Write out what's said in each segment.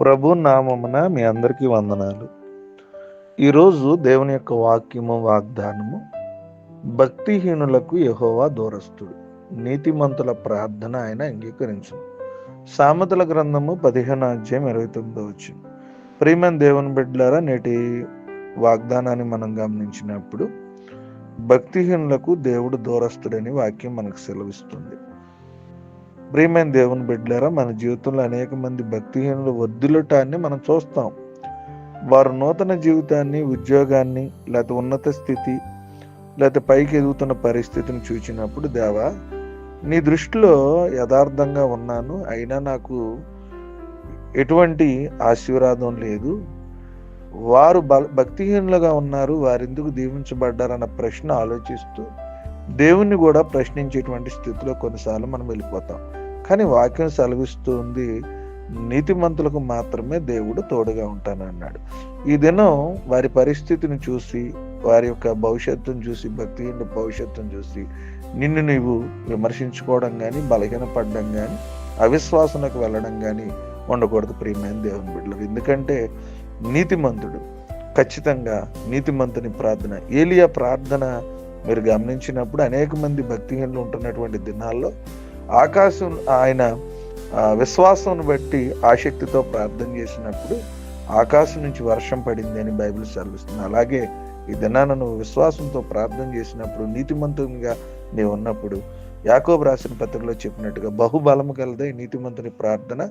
ప్రభు నామమున మీ అందరికీ వందనాలు. ఈరోజు దేవుని యొక్క వాక్యము వాగ్దానము భక్తిహీనులకు యహోవా దూరస్తుడు నీతిమంతుల ప్రార్థన ఆయన అంగీకరించు సామెతల గ్రంథము పదిహేను అధ్యాయం ఇరవై తొమ్మిదో వచ్చింది ప్రియమైన దేవుని బిడ్డలారా నేటి వాగ్దానాన్ని మనం గమనించినప్పుడు భక్తిహీనులకు దేవుడు దూరస్తుడని వాక్యం మనకు సెలవిస్తుంది. ప్రియమైన దేవుని బిడ్డలారా మన జీవితంలో అనేక మంది భక్తిహీనులు వద్దులటాన్ని మనం చూస్తాం. వారు నూతన జీవితాన్ని ఉద్యోగాన్ని లేకపోతే ఉన్నత స్థితి లేకపోతే పైకి ఎదుగుతున్న పరిస్థితిని చూచినప్పుడు దేవా నీ దృష్టిలో యథార్థంగా ఉన్నాను అయినా నాకు ఎటువంటి ఆశీర్వాదం లేదు. వారు బ భక్తిహీనులుగా ఉన్నారు వారెందుకు దీవించబడ్డారన్న ప్రశ్న ఆలోచిస్తూ దేవుణ్ణి కూడా ప్రశ్నించేటువంటి స్థితిలో కొన్నిసార్లు మనం వెళ్ళిపోతాం. కానీ వాక్యం సెలవిస్తుంది నీతిమంతులకు మాత్రమే దేవుడు తోడుగా ఉంటానన్నాడు ఈ దినం వారి పరిస్థితిని చూసి వారి యొక్క భవిష్యత్తును చూసి భక్తి భవిష్యత్తును చూసి నిన్ను నీవు విమర్శించుకోవడం కానీ బలహీనపడడం కానీ అవిశ్వాసనకు వెళ్ళడం కానీ ఉండకూడదు ప్రియమైన దేవుని బిడ్డలు ఎందుకంటే నీతిమంతుడు ఖచ్చితంగా నీతిమంతుని ప్రార్థన ఏలియా ప్రార్థన మీరు గమనించినప్పుడు అనేక మంది భక్తిహీనులు ఉంటున్నటువంటి దినాల్లో ఆకాశం ఆయన విశ్వాసం బట్టి ఆసక్తితో ప్రార్థన చేసినప్పుడు ఆకాశం నుంచి వర్షం పడింది అని బైబిల్ సెలవిస్తుంది. అలాగే ఈ దినాన నువ్వు విశ్వాసంతో ప్రార్థన చేసినప్పుడు నీతిమంతునిగా నీవు ఉన్నప్పుడు యాకోబు రాసిన పత్రికలో చెప్పినట్టుగా బహుబలము కలదే నీతిమంతుని ప్రార్థన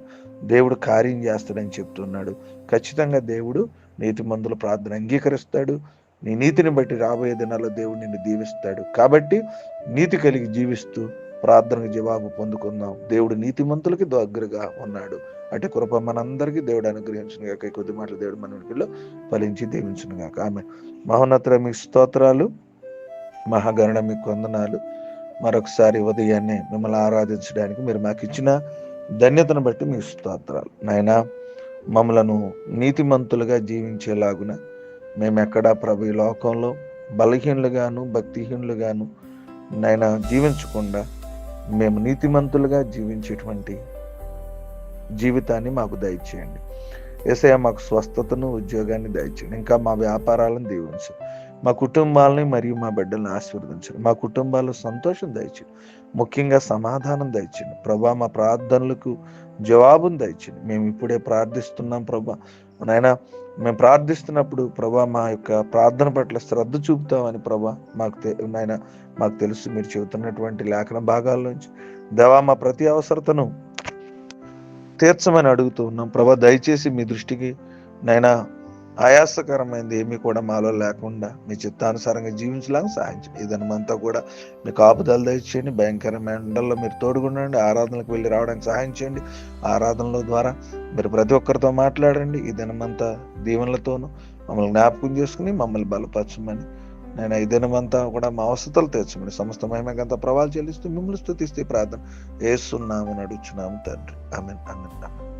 దేవుడు కార్యం చేస్తాడని చెప్తున్నాడు. ఖచ్చితంగా దేవుడు నీతిమంతుల ప్రార్థన అంగీకరిస్తాడు. నీ నీతిని బట్టి రాబోయే దినాల్లో దేవుడు నిన్ను దీవిస్తాడు. కాబట్టి నీతి కలిగి జీవిస్తూ ప్రార్థనకు జవాబు పొందుకుందాం. దేవుడు నీతిమంతులకి దగ్గరగా ఉన్నాడు. అటు కృప మనందరికీ దేవుడు అనుగ్రహించిన గాక. కొద్ది మాటలు దేవుడు మన ఇంటిలో ఫలించి దీవించిన గాక. ఆమె మహోన్నత మీకు స్తోత్రాలు మహాగరుణ మీకు వందనాలు. మరొకసారి ఉదయాన్నే మిమ్మల్ని ఆరాధించడానికి మీరు మాకు ఇచ్చిన ధన్యతను బట్టి మీ స్తోత్రాలు. నాయన మమ్మలను నీతిమంతులుగా జీవించేలాగున మేము ఎక్కడా ప్రభు ఈ లోకంలో బలహీనులుగాను భక్తిహీనులుగాను నాయన జీవించకుండా మేము నీతిమంతులుగా జీవించేటువంటి జీవితాన్ని మాకు దయచేయండి. ఏసయ మాకు స్వస్థతను ఉద్యోగాన్ని దయచేయండి. ఇంకా మా వ్యాపారాలను దీవించు. మా కుటుంబాలని మరియు మా బిడ్డలను ఆశీర్వదించండి. మా కుటుంబాల్లో సంతోషం దయచండి ముఖ్యంగా సమాధానం దయచండి ప్రభా మా ప్రార్థనలకు జవాబును దయచండి మేము ఇప్పుడే ప్రార్థిస్తున్నాం ప్రభా. నాయన మేము ప్రార్థిస్తున్నప్పుడు ప్రభా మా యొక్క ప్రార్థన పట్ల శ్రద్ధ చూపుతామని ప్రభా మాకు నాయన మాకు తెలుసు మీరు చెబుతున్నటువంటి లేఖన భాగాల నుంచి దేవా మా ప్రతి అవసరతను తీర్చమని అడుగుతూ ఉన్నాం. ప్రభా దయచేసి మీ దృష్టికి నైనా ఆయాసకరమైనది ఏమీ కూడా మాలో లేకుండా మీ చిత్తానుసారంగా జీవించడానికి సహాయం చేయండి ఇదనమంతా కూడా మీ కాపుదల దయచేయండి. భయంకరమైన ఎండల్లో మీరు తోడుగుండండి. ఆరాధనలకు వెళ్ళి రావడానికి సహాయం చేయండి. ఆరాధనల ద్వారా మీరు ప్రతి ఒక్కరితో మాట్లాడండి. ఈ దినమంతా దీవెనలతోనూ మమ్మల్ని జ్ఞాపకం చేసుకుని మమ్మల్ని బలపరచమని. నేను ఈ దినమంతా కూడా మా అవసరాలు తెచ్చమని సమస్త మహిమకంతా ప్రభావాలు చెల్లిస్తూ మిమ్మల్ని స్థుతిస్తే ప్రార్థన ఏస్తున్నామని అడుగుచున్నాము తండ్రి. Amen amen. ఆమెన్.